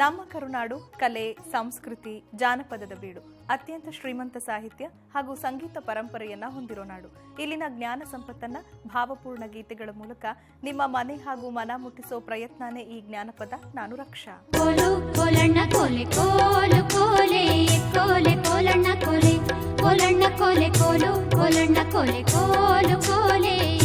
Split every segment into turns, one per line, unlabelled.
ನಮ್ಮ ಕರುನಾಡು ಕಲೆ, ಸಂಸ್ಕೃತಿ, ಜಾನಪದದ ಬೀಡು, ಅತ್ಯಂತ ಶ್ರೀಮಂತ ಸಾಹಿತ್ಯ ಹಾಗೂ ಸಂಗೀತ ಪರಂಪರೆಯನ್ನ ಹೊಂದಿರೋ ನಾಡು. ಇಲ್ಲಿನ ಜ್ಞಾನ ಸಂಪತ್ತನ್ನ, ಭಾವಪೂರ್ಣ ಗೀತೆಗಳ ಮೂಲಕ ನಿಮ್ಮ ಮನೆ ಹಾಗೂ ಮನ ಮುಟ್ಟಿಸೋ ಪ್ರಯತ್ನನೇ ಈ ಜ್ಞಾನಪದ. ನಾನು ರಕ್ಷಾ.
ಕೋಲು ಕೋಲೆ ಕೋಲು, ಕೋಲೆ ಕೋಲೆ.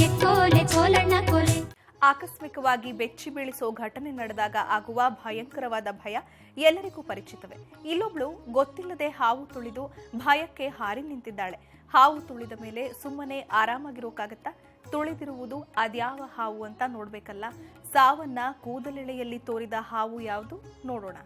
ಆಕಸ್ಮಿಕವಾಗಿ ಬೆಚ್ಚಿ ಬೀಳಿಸೋ ಘಟನೆ ನಡೆದಾಗ ಆಗುವ ಭಯಂಕರವಾದ ಭಯ ಎಲ್ಲರಿಗೂ ಪರಿಚಿತವೇ. ಇಲ್ಲೊಬ್ಳು ಗೊತ್ತಿಲ್ಲದೆ ಹಾವು ತುಳಿದು ಭಯಕ್ಕೆ ಹಾರಿ ನಿಂತಿದ್ದಾಳೆ. ಹಾವು ತುಳಿದ ಮೇಲೆ ಸುಮ್ಮನೆ ಆರಾಮಾಗಿರೋಕ್ಕಾಗತ್ತಾ ತುಳಿದಿರುವುದು ಅದ್ಯಾವ ಹಾವು ಅಂತ ನೋಡ್ಬೇಕಲ್ಲ. ಸಾವನ್ನ ಕೂದಲೆಳೆಯಲ್ಲಿ ತೋರಿದ ಹಾವು ಯಾವುದು? ನೋಡೋಣ.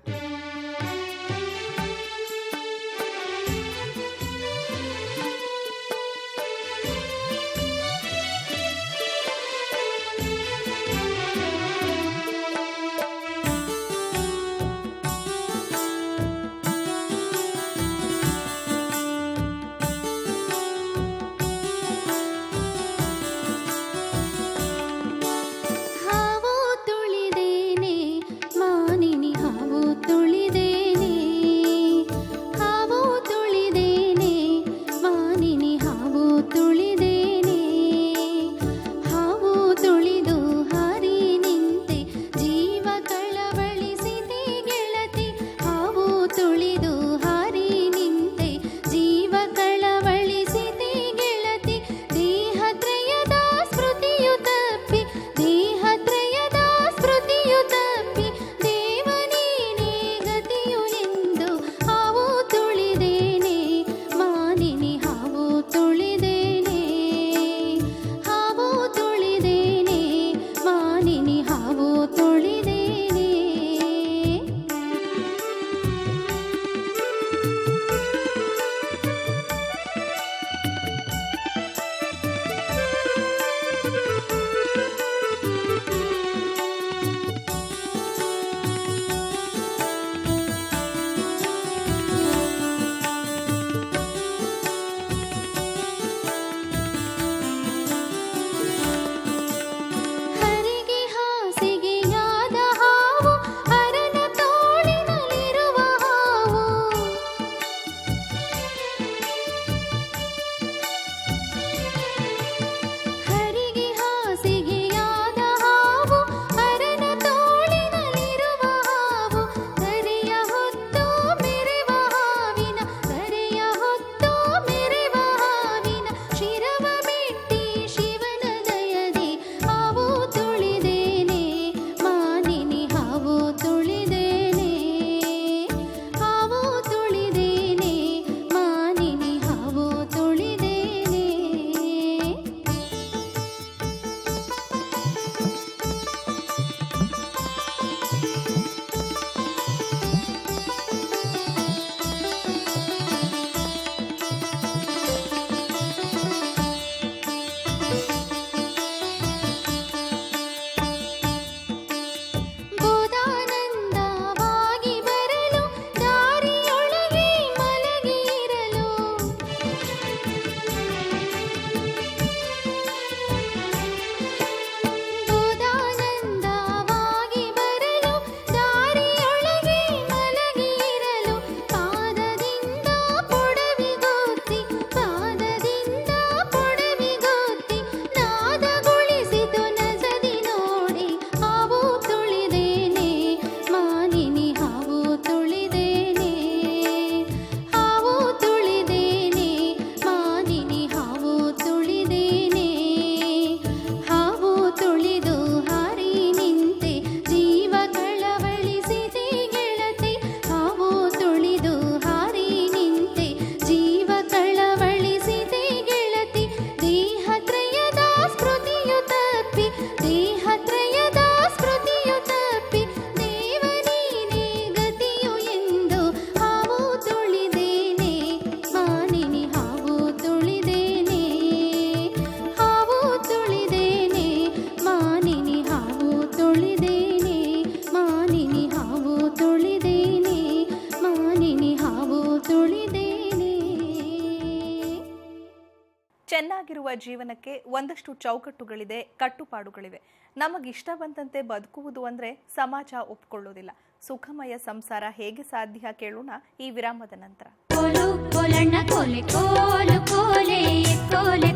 ಚೆನ್ನಾಗಿರುವ ಜೀವನಕ್ಕೆ ಒಂದಷ್ಟು ಚೌಕಟ್ಟುಗಳಿದೆ, ಕಟ್ಟುಪಾಡುಗಳಿವೆ. ನಮಗಿಷ್ಟ ಬಂದಂತೆ ಬದುಕುವುದು ಅಂದ್ರೆ ಸಮಾಜ ಒಪ್ಕೊಳ್ಳೋದಿಲ್ಲ. ಸುಖಮಯ ಸಂಸಾರ ಹೇಗೆ ಸಾಧ್ಯ ಕೇಳೋಣ ಈ ವಿರಾಮದ ನಂತರ.
ಕೋಲು ಕೋಲೆ ಕೋಲು, ಕೋಲೆ ಕೋಲೆ ಕೋಲೆ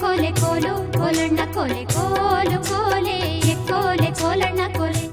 ಕೋಲೆ, ಕೋಲು ಕೋಲೆ ಕೋಲು ಕೋಲೆ.